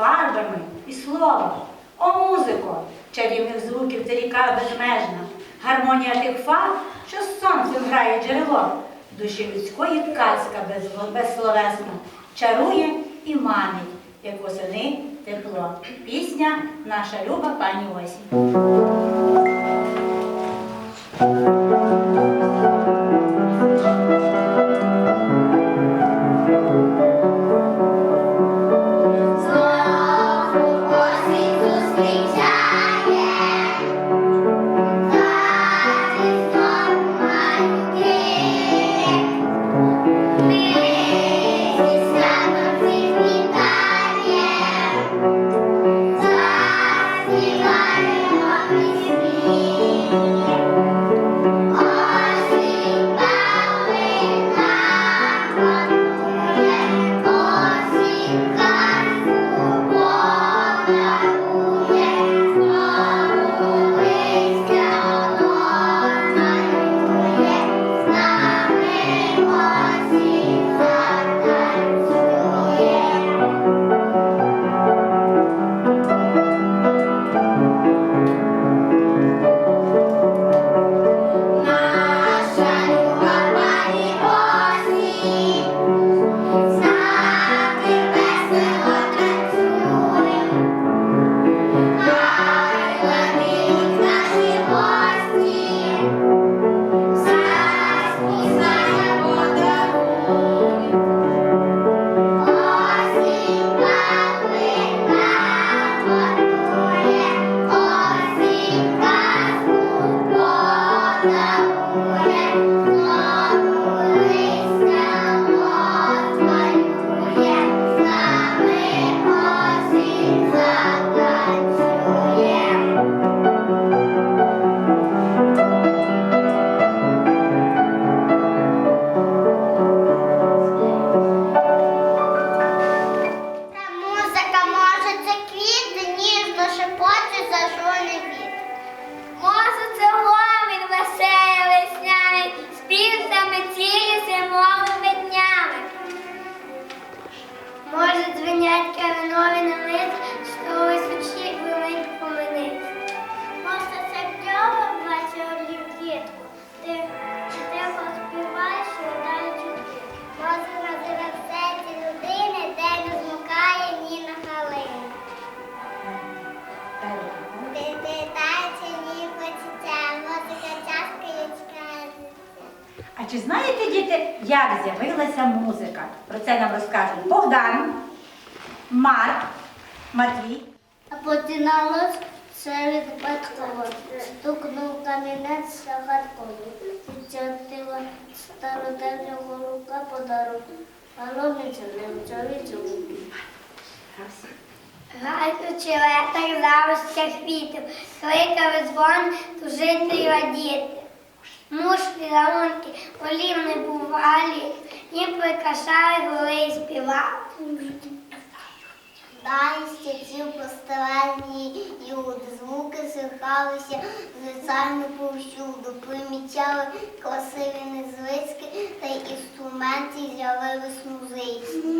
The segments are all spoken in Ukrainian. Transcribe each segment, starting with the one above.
фарбами і словом. О, музико! Чарівних звуків це ріка безмежна, гармонія тих фарб, що з сонцем грає джерело, душі людської казка безсловесна, чарує і манить, як восени тепло. Пісня наша люба пані осінь. Знаєте, діти, як з'явилася музика? Про це нам розкажуть Богдан, Марк, Матвій. А починалось все від батькова. Стукнув камінець шагаткою. Відчатила стародавнього рука подарунок. Голоміця не Гайку челетах завжди квітів, кликав дзвон тужити й радіти. Муж галунки, полів не бувалі, ніби кашай голи співав. Далі стічів постаральні юди, звуки слухалися, звичайно повсюду, примічали красиві незвички та інструменти з'явились музичні.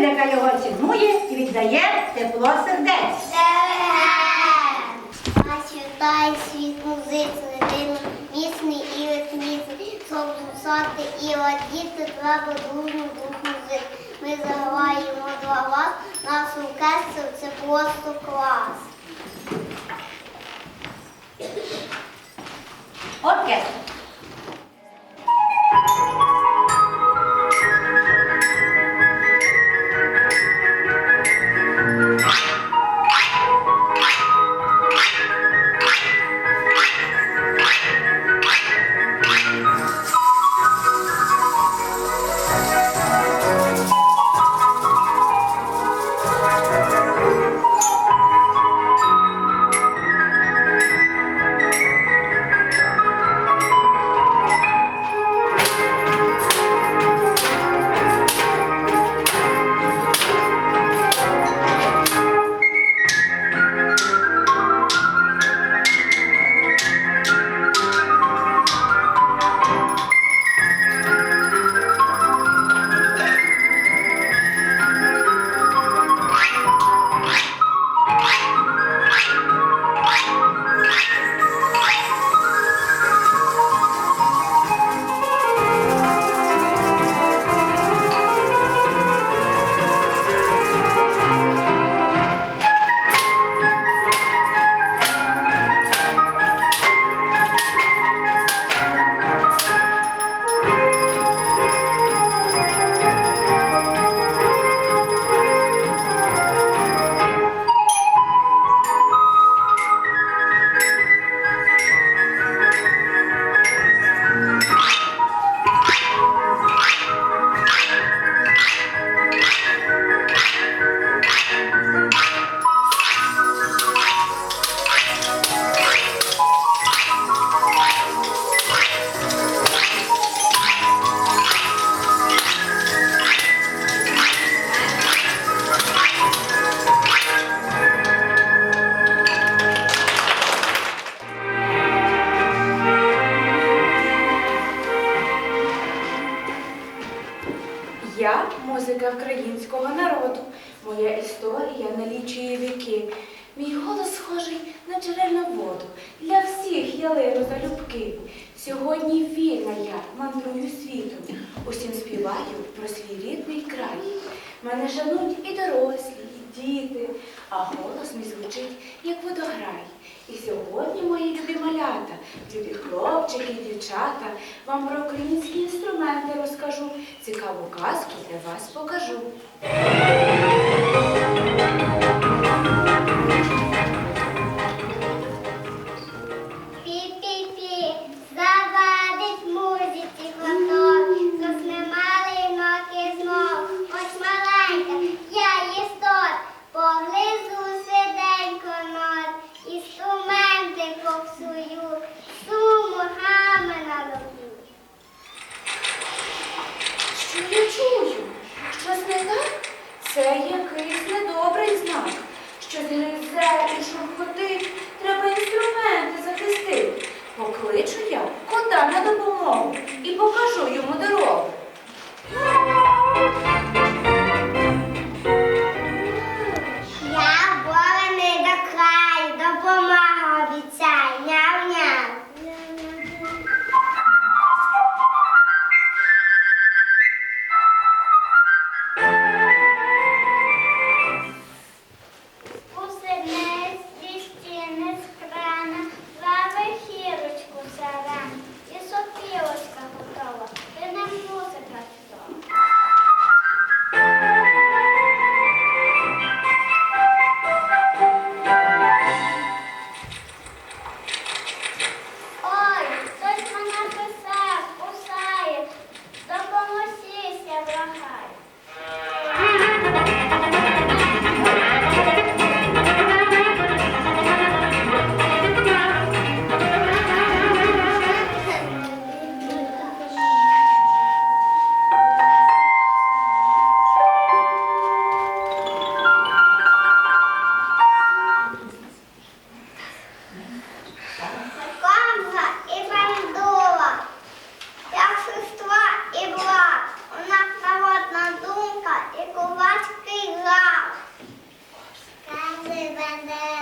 публіка його цінує і віддає тепло сердець. Читай світ музичний, дивно, міцний і летміцний, Соб сати і ладіти, два подружні дух музик. Ми заграємо два вас, нас оркестр – це просто клас. Оркестр. Любі хлопчики, дівчата, вам про українські інструменти розкажу. Цікаву казку для вас покажу. and then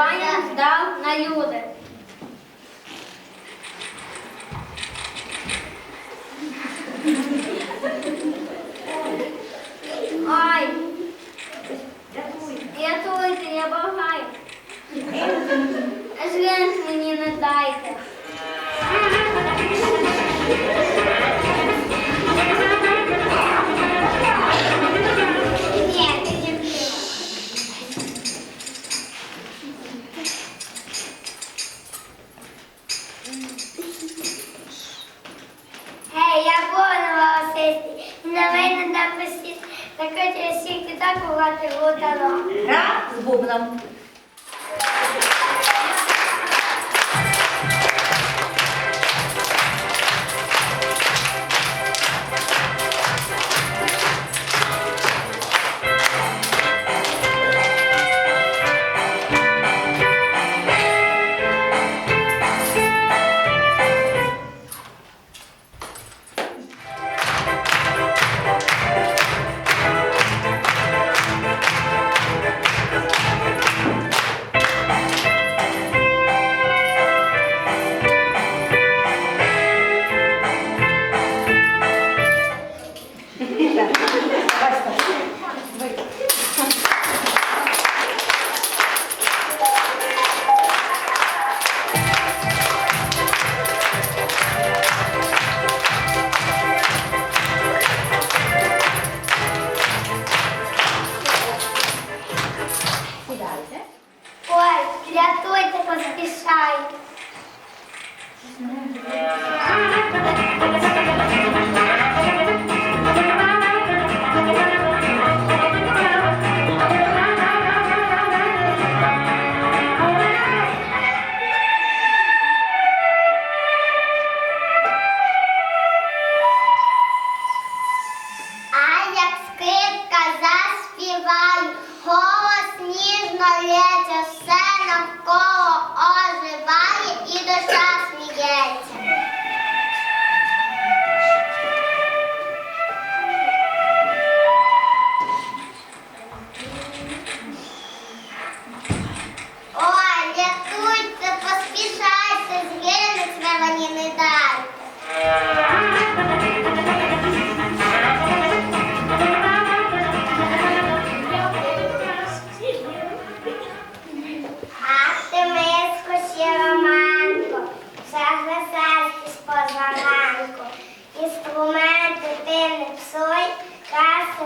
полювання здав на люди. Ай, рятуйте, я багаю. Жінь мені не дайте. Пять сіки так бувати вода. Гра з бубном. скрипка заспіває, голос ніжно лється, все навколо оживає і душа сміється.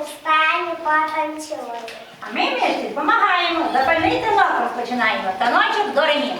встаню, потанцюю. А ми, мишці, допомагаємо. Запальнити лоб розпочинаємо. Станочок до ремінь.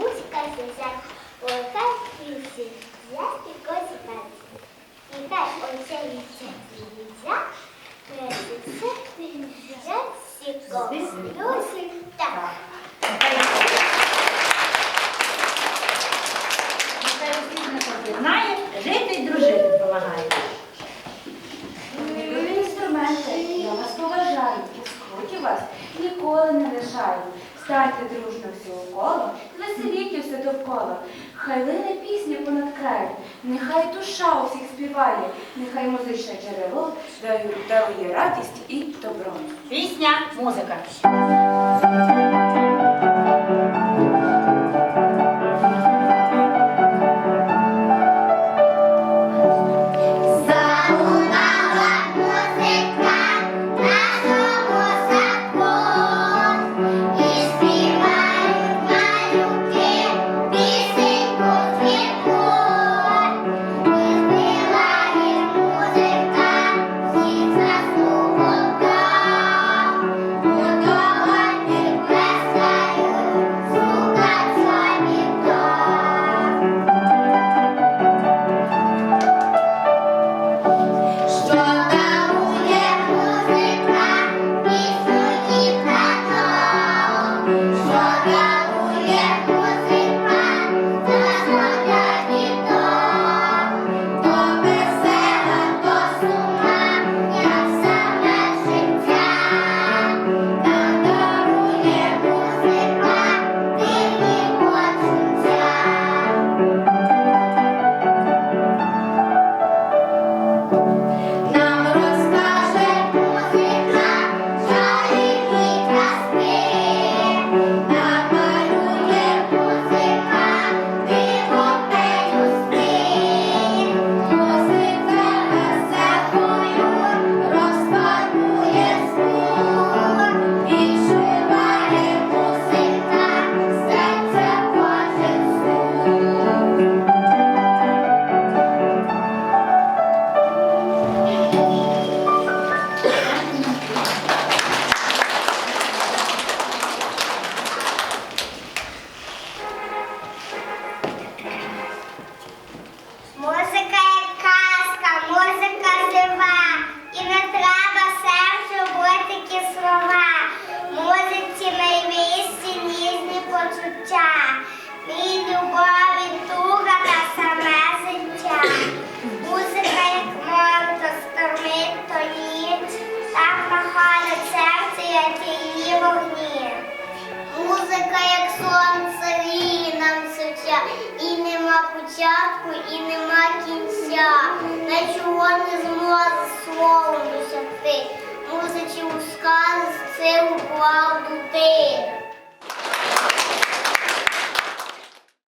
Луська сіся, полка кисі, зясті козікаці. І хай оце віця віця, преситься віця сіко, Люсі так. Жити й дружити допомагає. Милі інструменти, я вас поважаю, скруті вас ніколи не лишаю. Станьте дружно всі у коло, веселіть все довкола. Хай лине пісня понад краєм, нехай душа усіх співає, нехай музичне джерело дає радість і добро. Пісня, музика. Як її вогні. Музика, як сонце, вії нам серця, і нема початку, і нема кінця, на чого не зможе словом досягти. Музичі у сказці це у правду ти.